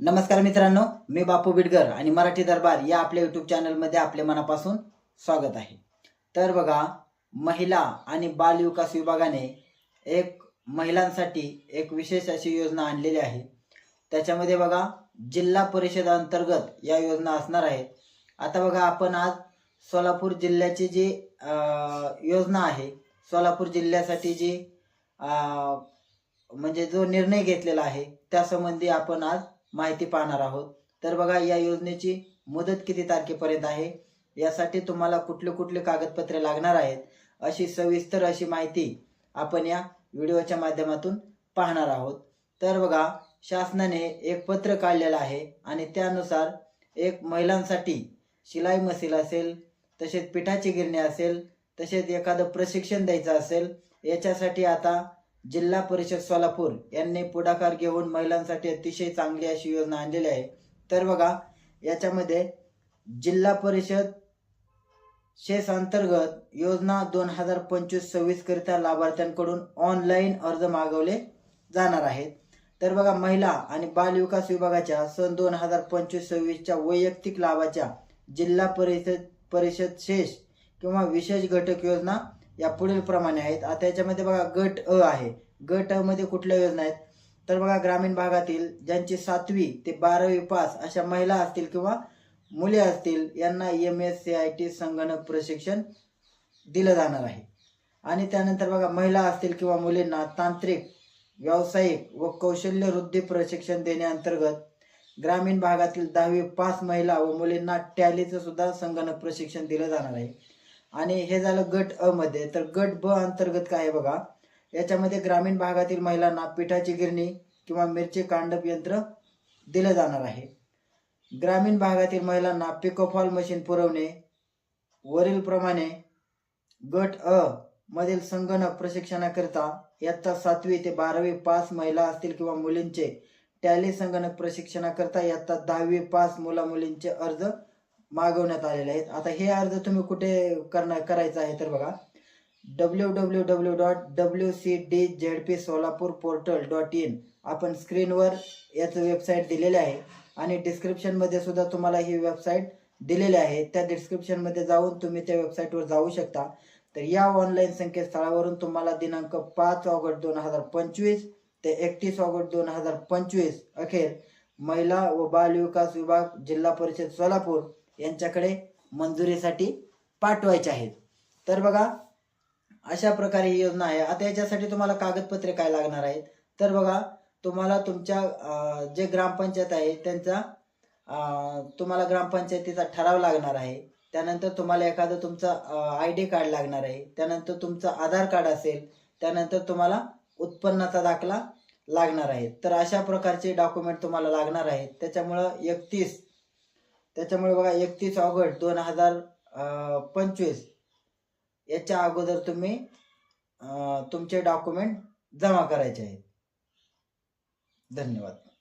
नमस्कार मित्रांनो मी बापू बिडगर आणि मराठी दरबार या आपल्या युट्यूब चॅनलमध्ये आपल्या मनापासून स्वागत आहे. तर बघा महिला आणि बाल विकास विभागाने एक महिलांसाठी एक विशेष अशी योजना आणलेली आहे. त्याच्यामध्ये बघा जिल्हा परिषद अंतर्गत या योजना असणार आहेत. आता बघा आपण आज सोलापूर जिल्ह्याची जी योजना आहे सोलापूर जिल्ह्यासाठी जी म्हणजे जो निर्णय घेतलेला आहे त्यासंबंधी आपण आज माहिती पाहणार आहोत. तर बघा या योजनेची मुदत किती तारखेपर्यंत आहे? यासाठी तुम्हाला कुठले कुठले कागदपत्रे लागणार आहेत? अशी सविस्तर अशी माहिती आपण या व्हिडिओच्या माध्यमातून पाहणार आहोत. तर बघा शासनाने एक पत्र काढलेलं आहे आणि त्यानुसार एक महिलांसाठी शिलाई मशीन असेल तसेच पिठाची गिरणी असेल तसेच एखादं प्रशिक्षण द्यायचं असेल याच्यासाठी आता जिल्हा परिषद सोलापूर यांनी पुढाकार घेऊन महिलांसाठी अतिशय चांगली अशी योजना आणलेली आहे. तर बघा याच्यामध्ये जिल्हा परिषद शेस अंतर्गत योजना दोन हजार पंचवीस सव्वीस करिता लाभार्थ्यांकडून ऑनलाईन अर्ज मागवले जाणार आहेत. तर बघा महिला आणि बाल विकास विभागाच्या सन दोन हजार पंचवीस सव्वीसच्या वैयक्तिक लाभाच्या जिल्हा परिषद परिषद शेष किंवा विशेष घटक योजना या पुढील प्रमाणे आहेत. आता याच्यामध्ये बघा गट अ आहे. गट अ मध्ये कुठल्या योजना आहेत? तर बघा ग्रामीण भागातील ज्यांची सातवी ते बारावी पास अशा महिला असतील किंवा मुले असतील यांना M S C I T संगणक प्रशिक्षण दिलं जाणार आहे. आणि त्यानंतर बघा महिला असतील किंवा मुलींना तांत्रिक व्यावसायिक व कौशल्य वृद्धी प्रशिक्षण देण्याअंतर्गत ग्रामीण भागातील दहावी पास महिला व मुलींना टॅलीचं सुद्धा संगणक प्रशिक्षण दिलं जाणार आहे. आणि हे झालं गट अ मध्ये. तर गट ब अंतर्गत काय आहे बघा? याच्यामध्ये ग्रामीण भागातील महिलांना पिठाची गिरणी किंवा मिरची कांडप यंत्र दिलं जाणार आहे. ग्रामीण भागातील महिलांना पिकोफॉल मशीन पुरवणे वरीलप्रमाणे गट अ मधील संगणक प्रशिक्षणाकरिता इयत्ता सातवी ते बारावी पास महिला असतील किंवा मुलींचे टॅली संगणक प्रशिक्षणाकरिता इयत्ता दहावी पास मुला मुलींचे अर्ज मागवण्यात आलेले आहेत. आता हे अर्ज तुम्ही कुठे करणार करायचं आहे तर बघा. W W W dot W C D Z P Solapur portal dot in आपण स्क्रीनवर याचं वेबसाईट दिलेले आहे. आणि डिस्क्रिप्शनमध्ये सुद्धा तुम्हाला ही वेबसाईट दिलेली आहे. त्या डिस्क्रिप्शनमध्ये जाऊन तुम्ही त्या वेबसाईटवर जाऊ शकता. तर या ऑनलाईन संकेतस्थळावरून तुम्हाला दिनांक पाच ऑगस्ट दोन हजार पंचवीस ते एकतीस ऑगस्ट दोन हजार पंचवीस अखेर महिला व बाल विकास विभाग जिल्हा परिषद सोलापूर यांच्याकडे मंजुरीसाठी पाठवायचे आहेत. तर बघा अशा प्रकारे ही योजना आहे. आता याच्यासाठी तुम्हाला कागदपत्रे काय लागणार आहेत? तर बघा तुम्हाला तुमच्या जे ग्रामपंचायत आहे त्यांचा तुम्हाला ग्रामपंचायतीचा ठराव लागणार आहे. त्यानंतर तुम्हाला एखादं तुमचं आय डी कार्ड लागणार आहे. त्यानंतर तुमचं आधार कार्ड असेल त्यानंतर तुम्हाला उत्पन्नाचा दाखला लागणार आहे. तर अशा प्रकारचे डॉक्युमेंट तुम्हाला लागणार आहेत. त्याच्यामुळं एकतीस त्याच्यामुळे बघा एकतीस ऑगस्ट दोन हजार पंचवीस. याच्या अगोदर तुम्ही तुमचे डॉक्युमेंट जमा करायचे आहेत. धन्यवाद.